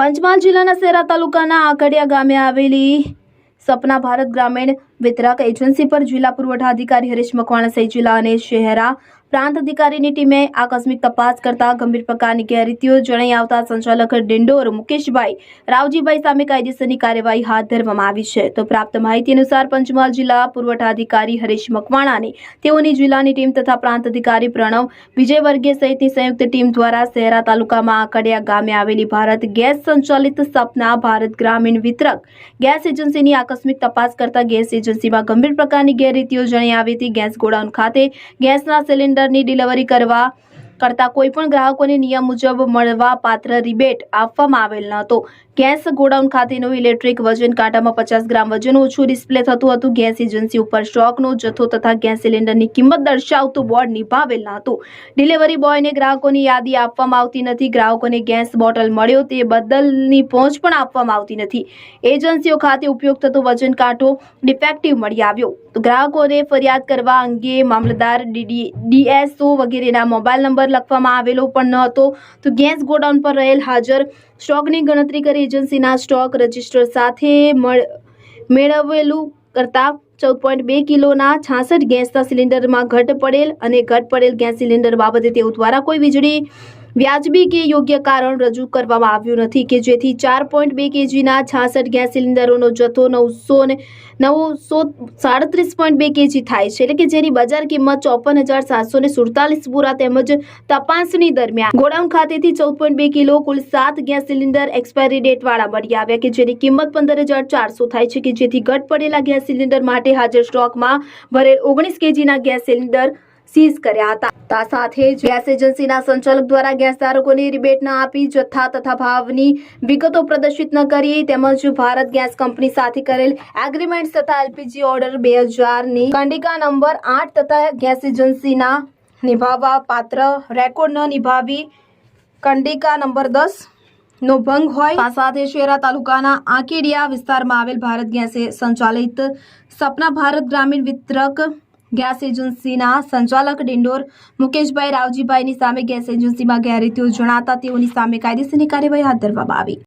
પંચમહાલ જિલ્લાના સેરા તાલુકાના આકડિયા ગામે આવેલી સપના ભારત ગ્રામીણ વિતરક એજન્સી પર જિલ્લા પુરવઠા અધિકારી હરીશ મકવાણા સહિત જિલ્લા અને શહેરા પ્રાંત અધિકારીની ટીમે આકસ્મિક તપાસ કરતા ગંભીર પ્રકારની ગેરરીતિઓ જણાઈ આવતા સંચાલક ડિંડોર મુકેશભાઈ રાવજીભાઈ સામે કાયદેસરની કાર્યવાહી હાથ ધરવામાં આવી છે. તો પ્રાપ્ત માહિતી અનુસાર પંચમહાલ જિલ્લા પુરવઠા અધિકારી હરીશ મકવાણાને તેઓની જિલ્લાની ટીમ તથા પ્રાંત અધિકારી પ્રણવ વિજય વર્ગીય સહિતની સંયુક્ત ટીમ દ્વારા શહેરા તાલુકામાં આકડિયા ગામે આવેલી ભારત ગેસ સંચાલિત સપના ભારત ગ્રામીણ વિતરક ગેસ એજન્સીની આકસ્મિક તપાસ કરતા ગેસ એજન્સીમાં ગંભીર પ્રકારની ગેરરીતિઓ જણાઈ આવી હતી. ગેસ ગોડાઉન ખાતે ગેસના સિલિન્ડરની ડિલિવરી કરવા કરતા કોઈપણ ગ્રાહકોને નિયમ મુજબ મળવા પાત્ર રિબેટ આપવામાં આવેલ ન હતો. ગેસ ગોડાઉન ખાતેનું ઇલેક્ટ્રિક વજન કાંટામાં પચાસ ગ્રામ વજન ઓછું ડિસ્પ્લે થતું હતું. ગેસ એજન્સી ઉપર સ્ટોકનો જથ્થો તથા ગેસ સિલિન્ડરની કિંમત દર્શાવતું બોર્ડ નિભાવેલ ન હતું. ડિલિવરી બોયને ગ્રાહકોની યાદી આપવામાં આવતી નથી. ગ્રાહકોને ગેસ બોટલ મળ્યો તે બદલની પહોંચ પણ આપવામાં આવતી નથી. એજન્સીઓ ખાતે ઉપયોગ થતો વજન કાંટો ડિફેક્ટિવ મળી આવ્યો. તો ગ્રાહકોને ફરિયાદ કરવા અંગે મામલતદાર ડીએસઓ વગેરેના મોબાઈલ નંબર લખવામાં આવેલો પણ ન હતો. તો ગેસ ગોડાઉન પર રહેલ હાજર સ્ટોકની ગણતરી કરી એજન્સીના સ્ટોક રજિસ્ટર સાથે મળ- મેળવેલું કરતા ચૌદ પોઈન્ટ બે કિલોના છાસઠ ગેસના સિલિન્ડરમાં ઘટ પડેલ અને ઘટ પડેલ ગેસ સિલિન્ડર બાબતે તેઓ દ્વારા કોઈ વીજળી વ્યાજબી કે યોગ્ય કારણ રજૂ કરવામાં આવ્યું નથી કે જેથી ચાર પોઈન્ટ બે કેજીના છાસઠ ગેસ સિલિન્ડરોનો જથ્થો નવસો ને નવસો સાડત્રીસ પોઈન્ટ બે કેજી થાય છે. એટલે કે જેની બજાર કિંમત ચોપન હજાર સાતસો ને સુડતાલીસ પૂરા તેમજ તપાસણી દરમિયાન. ગોડાઉન ખાતેથી ચૌદ પોઈન્ટ બે કિલો કુલ સાત ગેસ સિલિન્ડર એક્સપાયરી ડેટ વાળા મળી આવ્યા કે જેની કિંમત પંદર હજાર ચારસો થાય છે કે જેથી ઘટ પડેલા ગેસ સિલિન્ડર માટે હાજર સ્ટોકમાં ભરેલ ઓગણીસ કેજીના ગેસ સિલિન્ડર સીઝ કર્યા હતા. તા સાથે જ ગેસ એજન્સીના સંચાલક દ્વારા ગેસ ધારકોને રિબેટ ન આપી જથ્થા તથા ભાવની વિગતો પ્રદર્શિત ન કરી તેમજ ભારત ગેસ કંપની સાથે કરેલ એગ્રીમેન્ટ તથા એલપીજી ઓર્ડર બે હજારની કંડિકા નંબર આઠ તથા ગેસ એજન્સીના નિભાવવા પાત્ર રેકોર્ડ ન નિભાવી કંડિકા નંબર દસ નો ભંગ હોય. આ સાથે શેરા તાલુકાના આંકેડિયા વિસ્તારમાં આવેલ ભારત ગેસે સંચાલિત સપના ભારત ગ્રામીણ વિતરક ગેસ એજન્સીના સંચાલક ડિંડોર મુકેશભાઈ રાવજીભાઈની સામે ગેસ એજન્સીમાં ગેરરીતિઓ જણાતા તેઓની સામે કાયદેસરની કાર્યવાહી હાથ ધરવામાં આવી.